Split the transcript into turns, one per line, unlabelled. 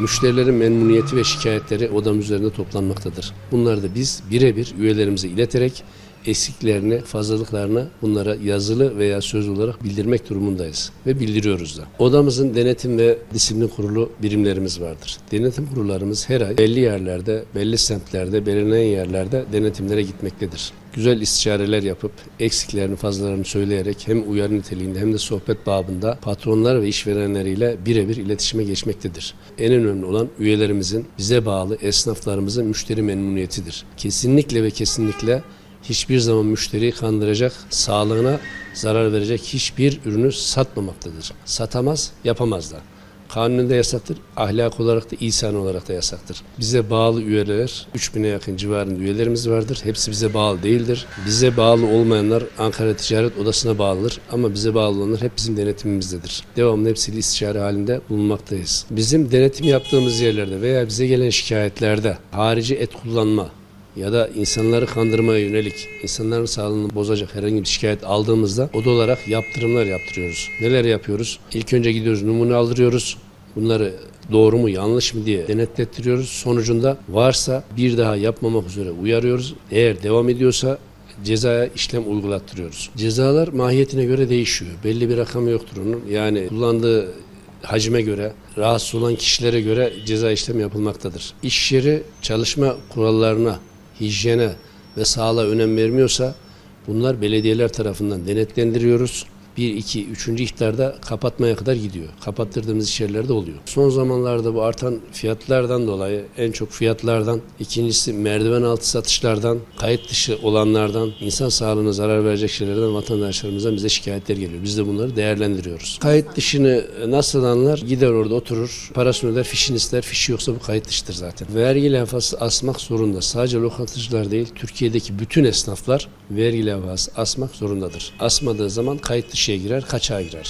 Müşterilerin memnuniyeti ve şikayetleri odam üzerinde toplanmaktadır. Bunları da biz birebir üyelerimize ileterek eksiklerini, fazlalıklarını bunlara yazılı veya söz olarak bildirmek durumundayız ve bildiriyoruz da. Odamızın denetim ve disiplin kurulu birimlerimiz vardır. Denetim kurullarımız her ay belli yerlerde, belli semtlerde, belirlenen yerlerde denetimlere gitmektedir. Güzel istişareler yapıp eksiklerini, fazlalarını söyleyerek hem uyarı niteliğinde hem de sohbet babında patronlar ve işverenleriyle birebir iletişime geçmektedir. En önemli olan üyelerimizin bize bağlı esnaflarımızın müşteri memnuniyetidir. Kesinlikle ve kesinlikle hiçbir zaman müşteriyi kandıracak, sağlığına zarar verecek hiçbir ürünü satmamaktadır. Satamaz, yapamaz da. Kanunda yasaktır, ahlak olarak da insan olarak da yasaktır. Bize bağlı üyeler, 3000'e yakın civarında üyelerimiz vardır. Hepsi bize bağlı değildir. Bize bağlı olmayanlar Ankara Ticaret Odası'na bağlıdır. Ama bize bağlı olanlar hep bizim denetimimizdedir. Devamlı hepsiyle istişare halinde bulunmaktayız. Bizim denetim yaptığımız yerlerde veya bize gelen şikayetlerde harici et kullanma, ya da insanları kandırmaya yönelik, insanların sağlığını bozacak herhangi bir şikayet aldığımızda oda olarak yaptırımlar yaptırıyoruz. Neler yapıyoruz? İlk önce gidiyoruz numune aldırıyoruz. Bunları doğru mu yanlış mı diye denetlettiriyoruz. Sonucunda varsa bir daha yapmamak üzere uyarıyoruz. Eğer devam ediyorsa cezaya işlem uygulattırıyoruz. Cezalar mahiyetine göre değişiyor. Belli bir rakamı yoktur onun. Yani kullandığı hacime göre, rahatsız olan kişilere göre ceza işlemi yapılmaktadır. İş yeri çalışma kurallarına, hijyene ve sağlığa önem vermiyorsa bunlar belediyeler tarafından denetlendiriyoruz. 1, 2, 3. ihtarda kapatmaya kadar gidiyor. Kapattırdığımız iş yerlerde oluyor. Son zamanlarda bu artan fiyatlardan dolayı en çok fiyatlardan, ikincisi merdiven altı satışlardan, kayıt dışı olanlardan, insan sağlığına zarar verecek şeylerden vatandaşlarımızdan bize şikayetler geliyor. Biz de bunları değerlendiriyoruz. Kayıt dışını nasıl anlar? Gider orada oturur, parasını öder, fişini ister. Fişi yoksa bu kayıt dışıdır zaten. Vergi levhası asmak zorunda. Sadece lokantacılar değil, Türkiye'deki bütün esnaflar vergi levhası asmak zorundadır. Asmadığı zaman kayıt dışıya girer, kaçağa girer.